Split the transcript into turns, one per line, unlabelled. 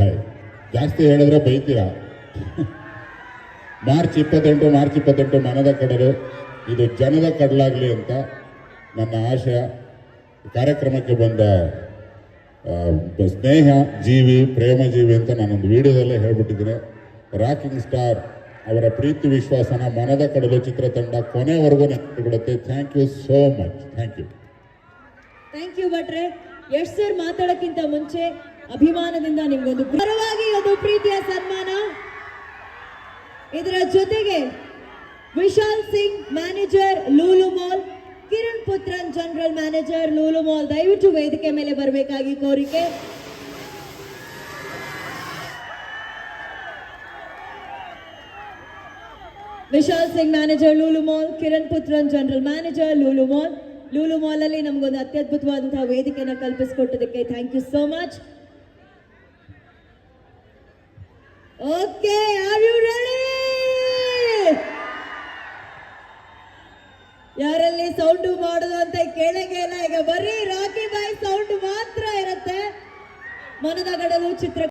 ಭಾಯ್? ಜಾಸ್ತಿ ಹೇಳಿದ್ರೆ ಬೈತೀರಾ? ಮಾರ್ಚ್ ಇಪ್ಪತ್ತೆಂಟು ಮಾರ್ಚ್ ಇಪ್ಪತ್ತೆಂಟು ಮನದ ಕಡಲು. ಇದು ಜನದ ಕಡಲಾಗಲಿ ಅಂತ ನನ್ನ ಆಶಯ. ಕಾರ್ಯಕ್ರಮಕ್ಕೆ ಬಂದ ಸ್ನೇಹ ಜೀವಿ, ಪ್ರೇಮ ಜೀವಿ ಅಂತ ನಾನೊಂದು ವಿಡಿಯೋದಲ್ಲೇ ಹೇಳ್ಬಿಟ್ಟಿದ್ದೀನಿ. ರಾಕಿಂಗ್ ಸ್ಟಾರ್ ಅವರ ಪ್ರೀತಿ ವಿಶ್ವಾಸನ ಮನದ ಕಡಲು ಚಿತ್ರತಂಡ ಕೊನೆವರೆಗೂ ನೆನಪಿಡುತ್ತೆ. Thank you so much thank you
thank you ಭಟ್ರೆ. ಯಶ್ ಸರ್ ಮಾತಾಡೋಕ್ಕಿಂತ ಮುಂಚೆ ಅಭಿಮಾನದಿಂದ ನಿಮ್ಗೊಂದು ಪರವಾಗಿ ಒಂದು ಪ್ರೀತಿಯ ಸನ್ಮಾನ. ಇದರ ಜೊತೆಗೆ Vishal Singh manager Lulu mall, Kiran Puthran general manager Lulu mall, ದಯವಿಟ್ಟು ವೇದಿಕೆ ಮೇಲೆ ಬರಬೇಕಾಗಿ ಕೋರಿಕೆ. Vishal Singh manager Lulu mall, Kiran Puthran general manager Lulu mall. Lulu mall ಅಲ್ಲಿ ನಮಗೊಂದು ಅತ್ಯದ್ಭುತವಾದಂತಹ ವೇದಿಕೆಯನ್ನು ಕಲ್ಪಿಸಿಕೊಟ್ಟದಕ್ಕೆ thank you so much okay are you ready ಯಾರಲ್ಲಿ ಸೌಂಡ್ ಮಾಡೋದು ಅಂತ ಕೇಳಂಗೆ ಇಲ್ಲ. ಈಗ ಬರೀ ರಾಕಿ ಬಾಯ್ ಸೌಂಡ್ ಮಾತ್ರ ಇರುತ್ತೆ. ಮನದ ಗಡಲು ಚಿತ್ರ